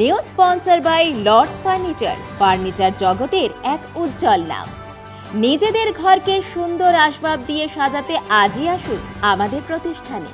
New sponsor by Lords furniture. Furniture জগতের এক উজ্জ্বল নাম। নিজেদের ঘরকে সুন্দর আসবাব দিয়ে সাজাতে আজই আসুন আমাদের প্রতিষ্ঠানে।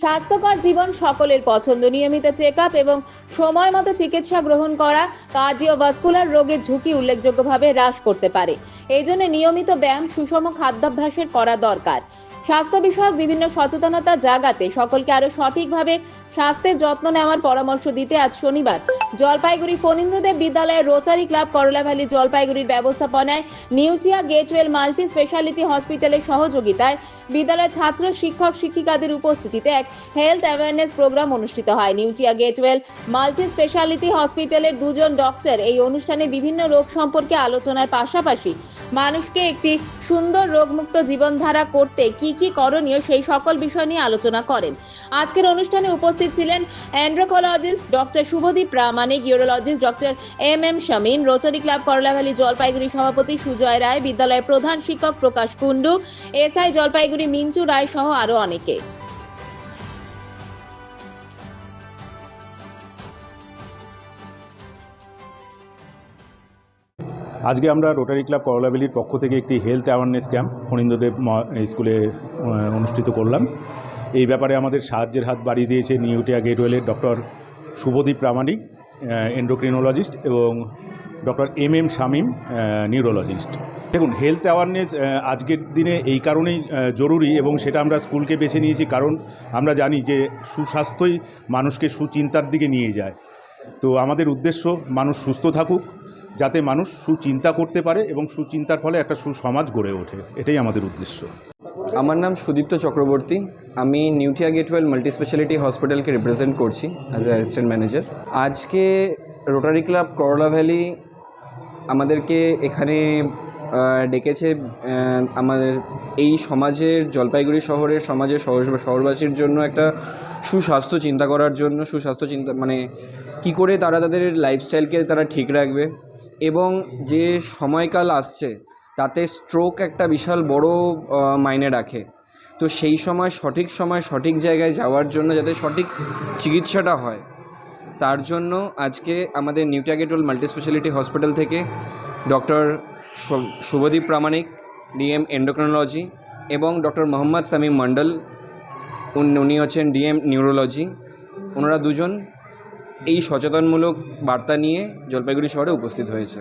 স্বাস্থ্যকর জীবন সকলের পছন্দ। নিয়মিত চেক এবং সময় মতো চিকিৎসা গ্রহণ করা কার্ডিওভাস্কুলার রোগের ঝুঁকি উল্লেখযোগ্যভাবে হ্রাস করতে পারে। এই জন্য নিয়মিত ব্যায়াম, সুষম খাদ্যাভ্যাসের করা দরকার। স্বাস্থ্য বিষয়ক বিভিন্ন সচেতনতা জাগাতে সকলকে আরও সঠিকভাবে স্বাস্থ্যের যত্ন নেওয়ার পরামর্শ দিতে আজ শনিবার। জলপাইগুড়ি ফণীন্দ্রদেব বিদ্যালয়ের রোটারি ক্লাব, করলা ভ্যালি জলপাইগুড়ির ব্যবস্থাপনায় নিউটিয়া গেটওয়েল মাল্টি স্পেশালিটি হসপিটালের সহযোগিতায় বিদ্যালয়ের ছাত্র, শিক্ষক, শিক্ষিকাদের উপস্থিতিতে এক হেলথ অ্যাওয়ারনেস প্রোগ্রাম অনুষ্ঠিত হয়। নিউটিয়া গেটওয়েল মাল্টি স্পেশালিটি হসপিটালের দুজন ডক্টর এই অনুষ্ঠানে বিভিন্ন রোগ সম্পর্কে আলোচনার পাশাপাশি মানুষকে একটি সুন্দর রোগমুক্ত জীবনধারা করতে কি কি করণীয় সেই সকল বিষয় নিয়ে আলোচনা করেন। আজকের অনুষ্ঠানে উপস্থিত ছিলেন endocrinologist doctor Subhadip Pramanik, urologist doctor M M Shamim rotary club Karala Valley Jalpaiguri সভাপতি সুজয় রায়, বিদ্যালয়ের প্রধান শিক্ষক প্রকাশ কুণ্ডু, এসআই জলপাইগুড়ি মিন্টু রায় সহ আরও অনেকে। আজকে আমরা রোটারি ক্লাব করলাবেলির পক্ষ থেকে একটি হেলথ অ্যাওয়ারনেস ক্যাম্প ফণীন্দ্রদেব স্কুলে অনুষ্ঠিত করলাম। এই ব্যাপারে আমাদের সাহায্যের হাত বাড়িয়ে দিয়েছে নিউটিয়া গেটওয়েলের ডক্টর শুভদীপ প্রামাণিক এন্ডোক্রিনোলজিস্ট এবং doctor M M Shamim neurologist দেখুন হেলথ অ্যাওয়ারনেস আজকের দিনে এই কারণেই জরুরি এবং সেটা আমরা স্কুলকে বেছে নিয়েছি কারণ আমরা জানি যে সুস্বাস্থ্যই মানুষকে সুচিন্তার দিকে নিয়ে যায়। তো আমাদের উদ্দেশ্য মানুষ সুস্থ থাকুক, যাতে মানুষ সুচিন্তা করতে পারে এবং সুচিন্তার ফলে একটা সুসমাজ গড়ে ওঠে। এটাই আমাদের উদ্দেশ্য। আমার নাম সুদীপ্ত চক্রবর্তী। আমি নিউটিয়া গেটওয়েল মাল্টি স্পেশালিটি হসপিটালকে রিপ্রেজেন্ট করছি অ্যাজ এ অ্যাসিস্ট্যান্ট ম্যানেজার আজকে রোটারি ক্লাব করলা ভ্যালি আমাদেরকে এখানে ডেকেছে আমাদের এই সমাজের, জলপাইগুড়ি শহরের সমাজের শহর, শহরবাসীর জন্য একটা সুস্বাস্থ্য চিন্তা করার জন্য, সুস্বাস্থ্য চিন্তা মানে কি করে তারা তাদের লাইফস্টাইলকে তারা ঠিক রাখবে। এবং যে সময়কাল আসছে তাতে স্ট্রোক একটা বিশাল বড় মাইনে রাখে। তো সেই সময়, সঠিক সময়, সঠিক জায়গায় যাওয়ার জন্য যাতে সঠিক চিকিৎসাটা হয়, তার জন্য আজকে আমাদের নিউটাগেটল মাল্টি স্পেশালিটি হসপিটাল থেকে doctor Subhadip Pramanik, DM endocrinology এবং ডক্টর মোহাম্মদ সামিম মণ্ডল, উনি হচ্ছেন ডিএম নিউরোলজি ওনারা দুজন এই সচেতনমূলক বার্তা নিয়ে জলপাইগুড়ি শহরে উপস্থিত হয়েছে।